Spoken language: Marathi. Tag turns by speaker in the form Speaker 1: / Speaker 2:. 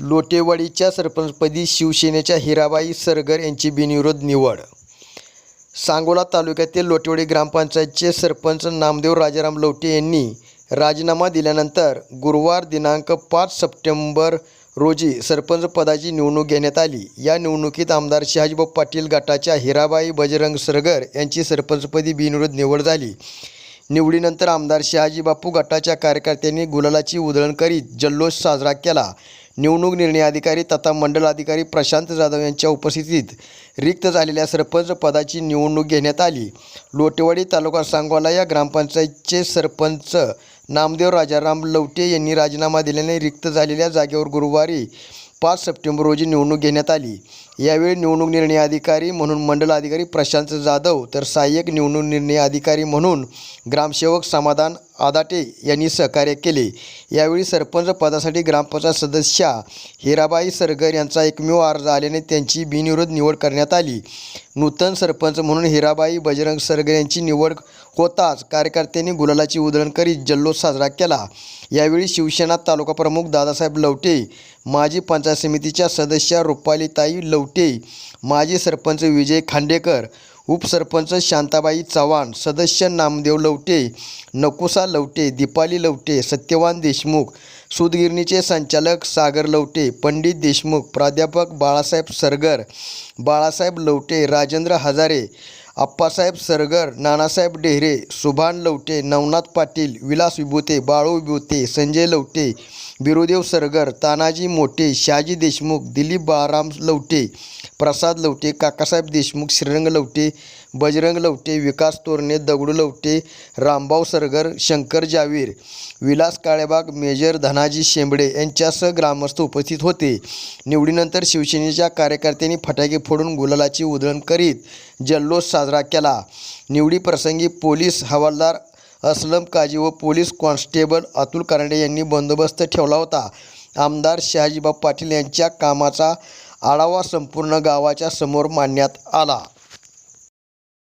Speaker 1: लोटेवाडीच्या सरपंचपदी शिवसेनेच्या हिराबाई सरगर यांची बिनविरोध निवड. सांगोला तालुक्यातील लोटेवाडी ग्रामपंचायतचे सरपंच नामदेव राजाराम लवटे यांनी राजीनामा दिल्यानंतर गुरुवार दिनांक पाच सप्टेंबर रोजी सरपंच पदाची निवडणूक घेण्यात आली. या निवडणुकीत आमदार शहाजीभाऊ पाटील गटाच्या हिराबाई बजरंग सरगर यांची सरपंचपदी बिनविरोध निवड झाली. निवडीनंतर आमदार शहाजी बापू गटाच्या कार्यकर्त्यांनी गुलालाची उधळण करीत जल्लोष साजरा केला. निवडणूक निर्णय अधिकारी तथा मंडल अधिकारी प्रशांत जाधव यांच्या उपस्थितीत रिक्त झालेल्या सरपंच पदाची निवडणूक घेण्यात आली. लोटेवाडी तालुका सांगोला या ग्रामपंचायतचे सरपंच नामदेव राजाराम लवटे यांनी राजीनामा दिल्याने रिक्त झालेल्या जागेवर गुरुवारी पाच सप्टेंबर रोजी निवडणूक घेण्यात आली. यावेळी निवडणूक निर्णय अधिकारी म्हणून मंडल अधिकारी प्रशांत जाधव तर सहाय्यक निवडणूक निर्णय अधिकारी म्हणून ग्रामसेवक समाधान आदाटे यांनी सहकार्य केले. यावेळी सरपंच पदासाठी ग्रामपंचायत सदस्या हिराबाई सरगर यांचा एकमेव अर्ज आल्याने त्यांची बिनविरोध निवड करण्यात आली. नूतन सरपंच म्हणून हिराबाई बजरंग सरगर यांची निवड होताच कार्यकर्त्यांनी गुलालाची उधळण करीत जल्लोष साजरा केला. यावेळी शिवसेना तालुका प्रमुख दादासाहेब लवटे माजी पंचायत समितीच्या सदस्या रुपालीताई लव शेवटे माजी सरपंच विजय खांडेकर उपसरपंच शांताबाई चव्हाण सदस्य नामदेव लवटे नकुसा लवटे दीपाली लवटे सत्यवान देशमुख सूतगिरणीचे संचालक सागर लवटे पंडित देशमुख प्राध्यापक बाळासाहेब सरगर बाळासाहेब लवटे राजेंद्र हजारे आप्पासाहेब सरगर नानासाहेब डेहरे सुभान लवटे नवनाथ पाटील विलास विभूते बाळू विभूते संजय लवटे बिरुदेव सरगर तानाजी मोठे शहाजी देशमुख दिलीप बाळाराम लवटे प्रसाद लवटे काकासाहेब देशमुख श्रीरंग लवटे बजरंग लवटे विकास तोरणे दगडू लवटे रामभाऊ सरगर शंकर जावीर विलास काळेबाग मेजर धनाजी शेंबडे यांच्यासह ग्रामस्थ उपस्थित होते. निवडीनंतर शिवसेनेच्या कार्यकर्त्यांनी फटाके फोडून गुलालाची उधळण करीत जल्लोष साजरा केला. निवडीप्रसंगी पोलीस हवालदार असलम काजी व पोलीस कॉन्स्टेबल अतुल कारंडे यांनी बंदोबस्त ठेवला होता. आमदार शहाजीबाब पाटील यांच्या कामाचा आढावा संपूर्ण गावाच्या समोर मांडण्यात आला.